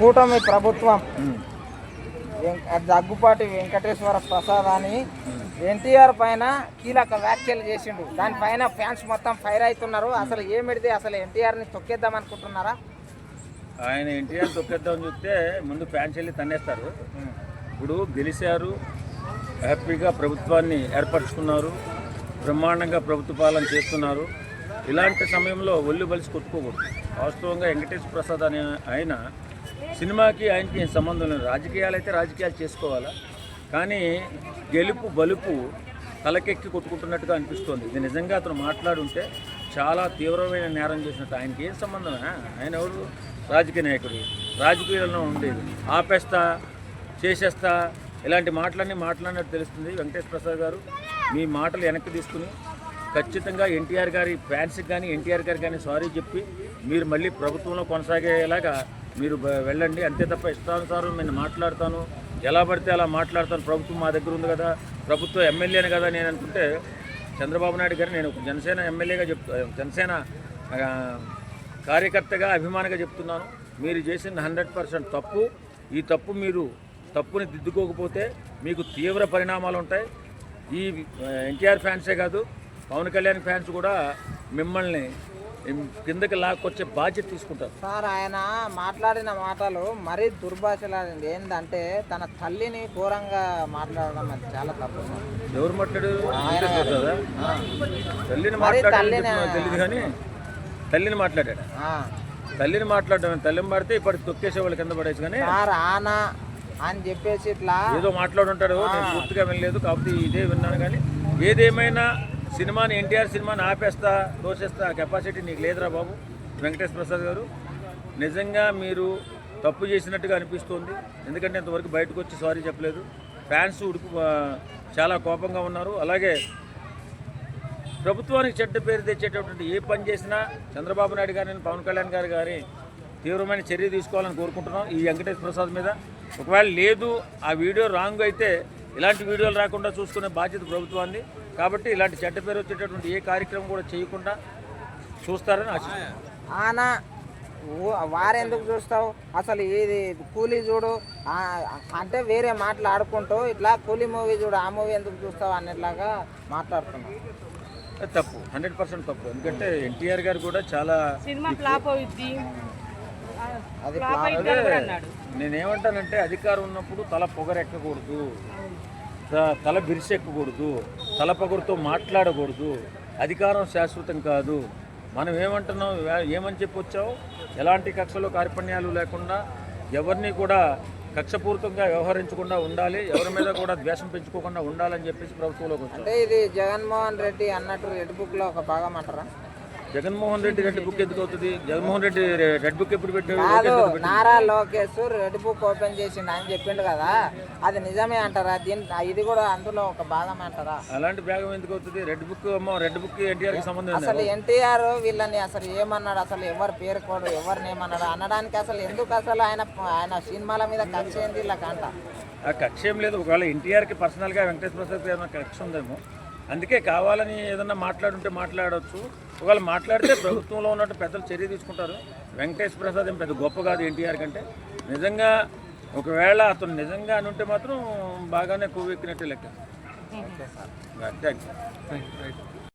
కూటమి ప్రభుత్వం దగ్గుపాటి వెంకటేశ్వర ప్రసాద్ అని ఎన్టీఆర్ పైన కీలక వ్యాఖ్యలు చేసిండు. దానిపైన ఫ్యాన్స్ మొత్తం ఫైర్ అవుతున్నారు. అసలు ఏమిటిది? అసలు ఎన్టీఆర్ని తొక్కేద్దాం అనుకుంటున్నారా ఆయన ఎన్టీఆర్ తొక్కేద్దామని చూస్తే ముందు ఫ్యాన్స్ వెళ్ళి తన్నేస్తారు. ఇప్పుడు గెలిచారు. హ్యాపీగా ప్రభుత్వాన్ని ఏర్పరచుకున్నారు. బ్రహ్మాండంగా ప్రభుత్వ పాలన చేస్తున్నారు. ఇలాంటి సమయంలో ఒళ్ళు బలిసి కొట్టుకోకూడదు. వాస్తవంగా వెంకటేశ్వర ప్రసాద్ అనే ఆయన సినిమాకి ఆయనకి ఏం సంబంధం లేదు. రాజకీయాలు అయితే రాజకీయాలు చేసుకోవాలా? కానీ గెలుపు బలుపు తలకెక్కి కొట్టుకుంటున్నట్టుగా అనిపిస్తోంది. ఇది నిజంగా అతను మాట్లాడుంటే చాలా తీవ్రమైన నేరం చేసినట్టు. ఆయనకి ఏం సంబంధం ఆయన ఎవరు? రాజకీయ నాయకుడు. రాజకీయాల్లో ఉండేది. ఆపేస్తా చేసేస్తా ఇలాంటి మాటలన్నీ మాట్లాడినట్టు తెలుస్తుంది వెంకటేష్ ప్రసాద్ గారు. మీ మాటలు వెనక్కి తీసుకుని ఖచ్చితంగా ఎన్టీఆర్ గారి ఫ్యాన్స్కి కానీ ఎన్టీఆర్ గారికి కానీ సారీ చెప్పి మీరు మళ్ళీ ప్రభుత్వంలో కొనసాగేలాగా మీరు వెళ్ళండి. అంతే తప్ప ఇష్టానుసారం నేను మాట్లాడతాను. ఎలా పడితే అలా మాట్లాడతాను. ప్రభుత్వం మా దగ్గర ఉంది కదా. ప్రభుత్వం ఎమ్మెల్యేని కదా నేను అనుకుంటే చంద్రబాబు నాయుడు గారు నేను ఒక జనసేన ఎమ్మెల్యేగా చెప్తా జనసేన కార్యకర్తగా అభిమానిగా చెప్తున్నాను. మీరు చేసిన హండ్రెడ్ పర్సెంట్ తప్పు. ఈ తప్పు మీరు తప్పుని దిద్దుకోకపోతే మీకు తీవ్ర పరిణామాలు ఉంటాయి. ఈ ఎన్టీఆర్ ఫ్యాన్సే కాదు పవన్ కళ్యాణ్ ఫ్యాన్స్ కూడా మిమ్మల్ని కిందకి లాక్కొచ్చే బాధ్యత తీసుకుంటారు. సార్ ఆయన మాట్లాడిన మాటలు మరీ దుర్భాషలాడింది. ఏంటంటే తన తల్లిని ఘోరంగా మాట్లాడడం అది చాలా తప్పు. ఎవరు మాట్లాడు కదా? తల్లిని తెలియదు కానీ తల్లిని మాట్లాడాడు. తల్లిని మాట్లాడడం తల్లిని మాడితే ఇప్పటికి తొక్కేసే వాళ్ళు కింద పడేసి కానీ సార్ ఆనా అని చెప్పేసి ఇట్లా ఏదో మాట్లాడుంటాడు నేను పూర్తిగా వినలేదు. కాకపోతే ఇదే విన్నాను కానీ ఏదేమైనా సినిమాని ఎన్టీఆర్ సినిమాని ఆపేస్తా దోషేస్తా ఆ కెపాసిటీ నీకు లేదురా బాబు. వెంకటేష్ ప్రసాద్ గారు నిజంగా మీరు తప్పు చేసినట్టుగా అనిపిస్తుంది. ఎందుకంటే ఇంతవరకు బయటకు వచ్చి సారీ చెప్పలేదు. ఫ్యాన్స్ ఉడుకు చాలా కోపంగా ఉన్నారు. అలాగే ప్రభుత్వానికి చెడ్డ పేరు తెచ్చేటటువంటి ఏ పని చేసినా చంద్రబాబు నాయుడు గారిని పవన్ కళ్యాణ్ గారు గారి తీవ్రమైన చర్య తీసుకోవాలని కోరుకుంటున్నాం ఈ వెంకటేష్ ప్రసాద్ మీద. ఒకవేళ లేదు ఆ వీడియో రాంగ్ అయితే ఇలాంటి వీడియోలు రాకుండా చూసుకునే బాధ్యత ప్రభుత్వాన్ని కాబట్టి ఇలాంటి చెడ్డ పేరు వచ్చేటటువంటి ఏ కార్యక్రమం కూడా చేయకుండా చూస్తారని ఆనా వారెందుకు చూస్తావు? అసలు ఇది కూలీ చూడు ఆ, అంటే వేరే మాట్లాడుకుంటూ ఇట్లా కూలీ మూవీ చూడు ఆ మూవీ ఎందుకు చూస్తావు అన్నట్లాగా మాట్లాడుతున్నావు తప్పు హండ్రెడ్ పర్సెంట్ తప్పు. ఎందుకంటే ఎన్టీఆర్ గారు కూడా చాలా సినిమా ఫ్లాప్ అవుద్ది. అది నేనేమంటానంటే అధికారం ఉన్నప్పుడు తల పొగరెక్కకూడదు. తల బిరిసెక్కకూడదు తల మాట్లాడకూడదు అధికారం శాశ్వతం కాదు. మనం ఏమంటున్నాం ఏమని చెప్పి వచ్చావు? ఎలాంటి కక్షలో కార్పణ్యాలు లేకుండా ఎవరిని కూడా కక్షపూరితంగా వ్యవహరించకుండా ఉండాలి ఎవరి మీద కూడా ద్వేషం పెంచుకోకుండా ఉండాలని చెప్పేసి ప్రభుత్వంలోకి వచ్చాం. అంటే ఇది జగన్మోహన్ రెడ్డి అన్నట్టు రెడ్ బుక్లో ఒక భాగం అంటారా? జగన్మోహన్ రెడ్డి రెడ్ బుక్ ఎందుకు అవుతుంది? జగన్మోహన్ రెడ్డి రెడ్ బుక్ ఎప్పుడు పెట్టాడు? కాదు ఎందుకు పెట్టాడు? Nara Lokesh red book open చేసిండు. ఆయన చెప్పిండు కదా. అది నిజమే అంటారా? దీని ఇది కూడా అందులో ఒక భాగం అంటారా? అలాంటి బ్యాగం ఎందుకు అవుతుంది? రెడ్ బుక్ అమ్మో రెడ్ బుక్ ఎన్టీఆర్కి సంబంధం లేదు అసలు ఎన్టీఆర్ వీళ్ళని అసలు ఏమన్నాడు? అసలు ఎవరు పేరుకోడు ఎవరిని ఏమన్నాడు? అనడానికి అసలు ఎందుకు అసలు ఆయన ఆయన సినిమాల మీద కక్ష ఏంది ఇలా కంట? ఆ కక్ష ఏం లేదు. ఒకవేళ ఎన్టీఆర్కి పర్సనల్గా వెంకటేశ్వర ప్రసాద్ ఏమైనా కక్ష ఉందేమో. అందుకే కావాలని ఏదన్నా మాట్లాడుంటే మాట్లాడవచ్చు ఒకవేళ మాట్లాడితే ప్రభుత్వంలో ఉన్నట్టు పెద్దలు చర్య తీసుకుంటారు. వెంకటేశ్వర ప్రసాద్ ఏం పెద్ద గొప్ప కాదు ఎన్టీఆర్ కంటే. నిజంగా ఒకవేళ అతను నిజంగా అని ఉంటే మాత్రం బాగానే కొవ్వెక్కినట్టే లెక్క. Thank you